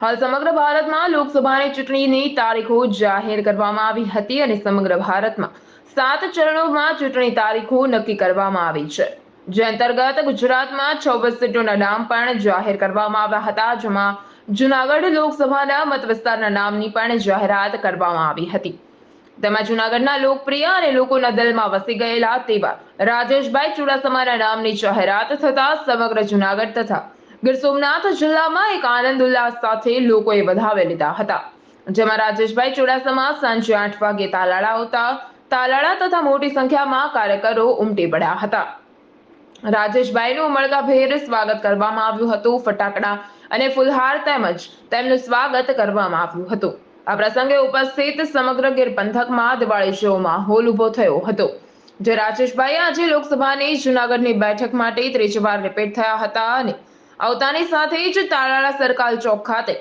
હાલ સમગ્ર ભારતમાં લોકસભાની ચૂંટણીની તારીખો જાહેર કરવામાં આવી હતી અને સમગ્ર ભારતમાં સાત ચરણોમાં ચૂંટણી તારીખો નક્કી કરવામાં આવી છે. જે અંતર્ગત ગુજરાતમાં છવ્વીસ સીટોના નામ પણ જાહેર કરવામાં આવ્યા હતા, જેમાં જુનાગઢ લોકસભાના મત વિસ્તારના નામની પણ જાહેરાત કરવામાં આવી હતી. તેમાં જુનાગઢના લોકપ્રિય અને લોકોના દિલમાં વસી ગયેલા તેવા રાજેશભાઈ ચુડાસમાના નામની જાહેરાત થતા સમગ્ર જુનાગઢ તથા ગીર સોમનાથ જિલ્લામાં એક આનંદ ઉલ્લાસ સાથે લોકોએ વધાવે લીધા હતા. જેમાં રાજેશભાઈ ચુડાસમા સાંજે આઠ વાગે તાલાળા આવતા તાલાળા તથા મોટી સંખ્યામાં કાર્યકરો ઉમટી પડ્યા હતા. રાજેશભાઈનું ઉમળકાભેર સ્વાગત કરવામાં આવ્યું હતું. ફટાકડા અને ફુલહાર તેમજ તેમનું સ્વાગત કરવામાં આવ્યું હતું. આ પ્રસંગે ઉપસ્થિત સમગ્ર ગીર પંથકમાં દિવાળી જેવો માહોલ ઊભો થયો હતો. જે રાજેશભાઈ આજે લોકસભાની જુનાગઢની બેઠક માટે ત્રીજી વાર રિપીટ થયા હતા અને આવતાની સાથે જ તાલાળા સરકાલ ચોક ખાતે.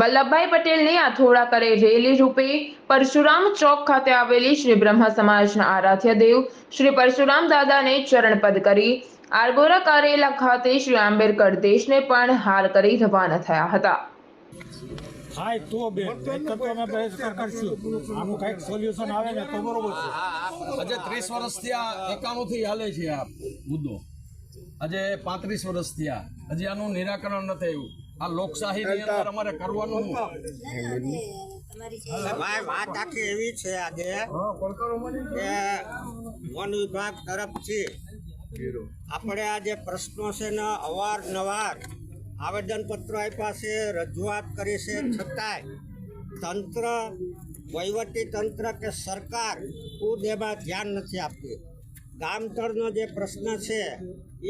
વલ્લભભાઈ પટેલની આથોડા કરે રેલી રૂપે પરશુરામ ચોક ખાતે આવેલી શ્રી બ્રહ્મ સમાજના આરાધ્ય દેવ શ્રી પરશુરામ દાદાને ચરણપદ કરી આરગોરા કારેલા ખાતે શ્રી આંબેડકર દેશને પણ હાર કરી રવાના થયા હતા. હાય તો બે. તો અમે બહિષ્કાર કરશું. આનું કંઈક સોલ્યુશન આવે ને તો બરોબર છે. આજે ત્રીસ વર્ષથી આ એકાણું થી હાલે છે આ મુદ્દો. આજે પાંત્રીસ વર્ષ થયા. હજી આનું નિરાકરણ નથી આવ્યું. આ લોકશાહી ની અંદર અમારે કરવાનું વાત આખી એવી છે આજે કે વન વિભાગ તરફથી આપણે આ જે પ્રશ્નો છે ને અવારનવાર આવેદન પત્રો આપ્યા છે, રજૂઆત કરી છે, છતાંય તંત્ર, વહીવટી તંત્ર કે સરકાર ખુદ એમાં ધ્યાન નથી આપતી. ગામતળનો જે પ્રશ્ન છે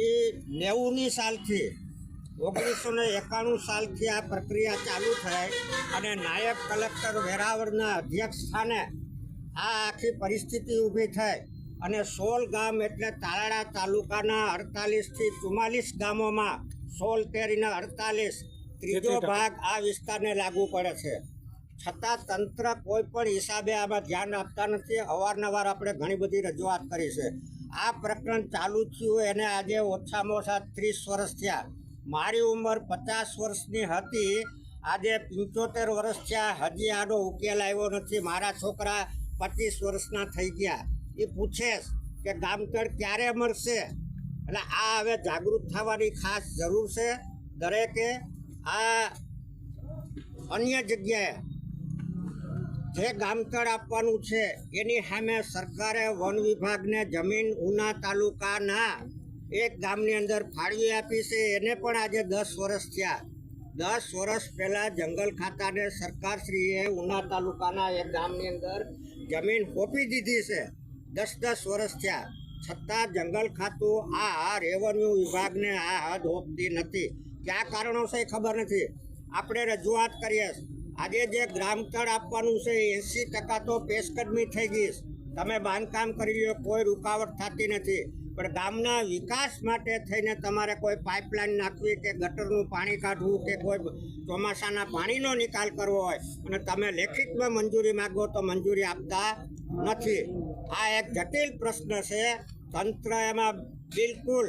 એ નેવુંની સાલથી ઓગણીસો ને એકાણું સાલથી આ પ્રક્રિયા ચાલુ થઈ અને નાયબ કલેક્ટર વેરાવળના અધ્યક્ષ સ્થાને આ આખી પરિસ્થિતિ ઊભી થઈ અને સોલ ગામ એટલે તાલાળા તાલુકાના અડતાલીસથી ચુમ્માલીસ ગામોમાં સોલ તેરીના અડતાલીસ ત્રીજો ભાગ આ વિસ્તારને લાગુ પડે છે. છતાં તંત્ર કોઈ પણ હિસાબે આમાં ધ્યાન આપતા નથી. અવારનવાર આપણે ઘણી બધી રજૂઆત કરી છે. આ પ્રકરણ ચાલુ થયું એને આજે ઓછામાં ઓછા ત્રીસ વર્ષ થયા. મારી ઉંમર પચાસ વર્ષની હતી. આજે પંચોતેર વર્ષ થયા. હજી આનો ઉકેલ આવ્યો નથી. મારા છોકરા પચીસ વર્ષના થઈ ગયા. એ પૂછે કે ગામતળ ક્યારે મળશે એટલે આ હવે જાગૃત થવાની ખાસ જરૂર છે. દરેકે આ અન્ય જગ્યાએ જે ગામતળ આપવાનું છે, એની સામે સરકારે વન વિભાગને જમીન ઉના તાલુકાના એક ગામની અંદર ફાળવી આપી છે. એને પણ આજે દસ વર્ષ થયા. દસ વર્ષ પહેલાં જંગલ ખાતાને સરકારશ્રીએ ઉના તાલુકાના એક ગામની અંદર જમીન સોંપી દીધી છે. દસ દસ વર્ષ થયા. છતાં જંગલ ખાતું આ રેવન્યુ વિભાગને આ હદ હોપતી નથી. કયા કારણો છે ખબર નથી. આપણે રજૂઆત કરીએ. આજે જે ગ્રામતળ આપવાનું છે એંસી ટકા તો પેશકદમી થઈ ગઈ તમે બાંધકામ કરી લો કોઈ રૂકાવટ થતી નથી. પણ ગામના વિકાસ માટે થઈને તમારે કોઈ પાઇપલાઇન નાખવી કે ગટરનું પાણી કાઢવું કે કોઈ ચોમાસાના પાણીનો નિકાલ કરવો હોય, અને તમે લેખિતમાં મંજૂરી માગો તો મંજૂરી આપતા નથી. આ એક જટિલ પ્રશ્ન છે. તંત્ર એમાં બિલકુલ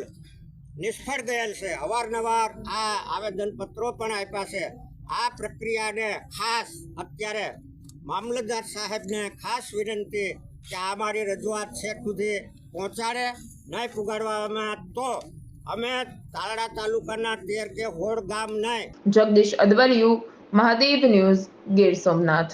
નિષ્ફળ ગયેલ છે. અવારનવાર આ આવેદનપત્રો પણ આપ્યા છે. આ પ્રક્રિયાને ખાસ અત્યારે મામલતદાર સાહેબને ખાસ વિનંતી કે આ મારી રજૂઆત છેક સુધી પહોંચાડે. નહીં પુગાડવામાં તો અમે તાલડા તાલુકાના તેર કે હોડ ગામ નહીં. જગદીશ અદવલિયું મહાદેવ ન્યૂઝ ગીર સોમનાથ.